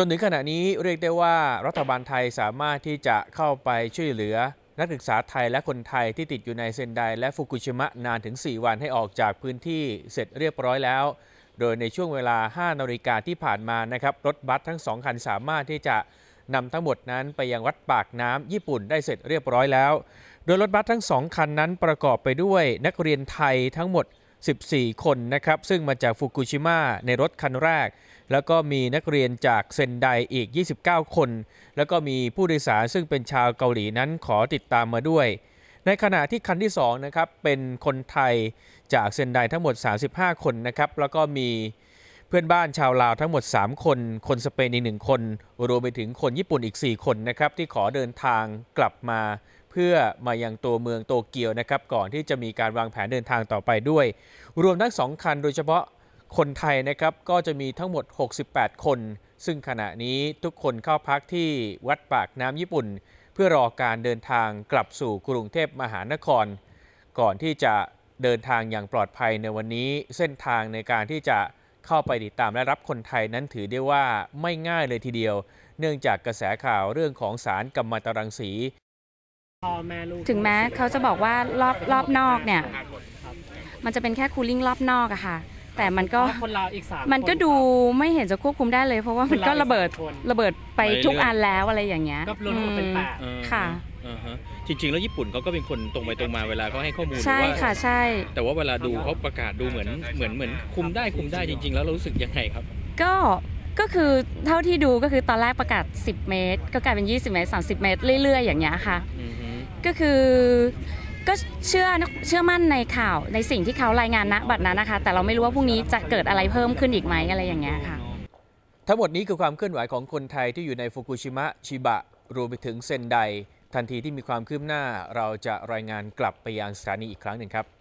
จนถึงขณะนี้เรียกได้ว่ารัฐบาลไทยสามารถที่จะเข้าไปช่วยเหลือ นักศึกษาไทยและคนไทยที่ติดอยู่ในเซนไดและฟุกุชิมะนานถึง 4 วันให้ออกจากพื้นที่เสร็จเรียบร้อยแล้ว โดยในช่วงเวลา 5นาฬิกาที่ผ่านมานะครับรถบัสทั้งสองคันสามารถที่จะนำทั้งหมดนั้นไปยังวัดปากน้ำญี่ปุ่นได้เสร็จเรียบร้อยแล้ว โดยรถบัสทั้งสองคันนั้นประกอบไปด้วยนักเรียนไทยทั้งหมด 14 คนนะครับ ซึ่งมาจากฟุกุชิมะในรถคันแรก แล้วก็มีนักเรียนจากเซนไดอีก 29 คน แล้วก็มีผู้โดยสารซึ่งเป็นชาวเกาหลีนั้นขอติดตามมาด้วย ในขณะที่คันที่2นะครับเป็นคนไทยจากเซนไดทั้งหมด 35 คนนะครับแล้วก็มี เพื่อนบ้านชาวลาวทั้งหมด 3 คน คนสเปนอีกหนึ่งคน รวมไปถึงคนญี่ปุ่นอีก 4 คนนะครับที่ขอเดินทางกลับมา เพื่อมายังตัวเมืองโตเกียวนะครับก่อนที่จะมีการวางแผนเดินทางต่อไปด้วย รวมทั้ง 2 คันโดยเฉพาะคนไทยนะครับก็จะมีทั้งหมด 68 คน ซึ่งขณะนี้ทุกคนเข้าพักที่วัดปากน้ำญี่ปุ่น เพื่อรอการเดินทางกลับสู่กรุงเทพมหานคร ก่อนที่จะเดินทางอย่างปลอดภัยในวันนี้เส้นทางในการที่จะ เข้าไปติดตามและรับคนไทยนั้นถือได้ว่าไม่ง่ายเลยทีเดียว เนื่องจากกระแสข่าวเรื่องของสารกัมมันตรังสีพ่อแม่ลูกถึงแม้เขาจะบอกว่ารอบรอบนอกเนี่ย มันจะเป็นแค่คูลิ่งรอบนอกอะค่ะ แต่มันก็คนเราอีกสามมันก็คดูไม่เห็นจะควบคุมได้เลย เพราะว่ามันก็ระเบิดคนระเบิดไปทุกอันแล้วอะไรอย่างเงี้ยก็รวมทั้งหมดเป็นแปด จริงๆ แล้วญี่ปุ่นเขาก็เป็นคนตรงไปตรงมาเวลาเขาให้ข้อมูลใช่ว่าค่ะใช่ แต่ว่าเวลาดูเขาประกาศดูเหมือนเหมือนเหมือนคุมได้คุมได้จริง ๆ แล้วเรารู้สึกยังไงครับ ก็ก็คือเท่าที่ดูก็คือตอนแรกประกาศ 10 เมตร ก็กลายเป็น 20 เมตร 30 เมตร เรื่อยๆ อย่างเงี้ยค่ะ อือฮึก็คือก็เชื่อเชื่อมั่นในข่าวในสิ่งที่เขารายงานณบัดนั้นนะคะ แต่เราไม่รู้ว่าพรุ่งนี้จะเกิดอะไรเพิ่มขึ้นอีกไหมอะไรอย่างเงี้ยค่ะ ทั้งหมดนี้คือความเคลื่อนไหวของคนไทยที่อยู่ในฟุกุชิมะ ชิบะ รวมไปถึงเซนได ทันทีที่มีความคืบหน้าเราจะรายงานกลับไปยังสถานีอีกครั้งหนึ่งครับ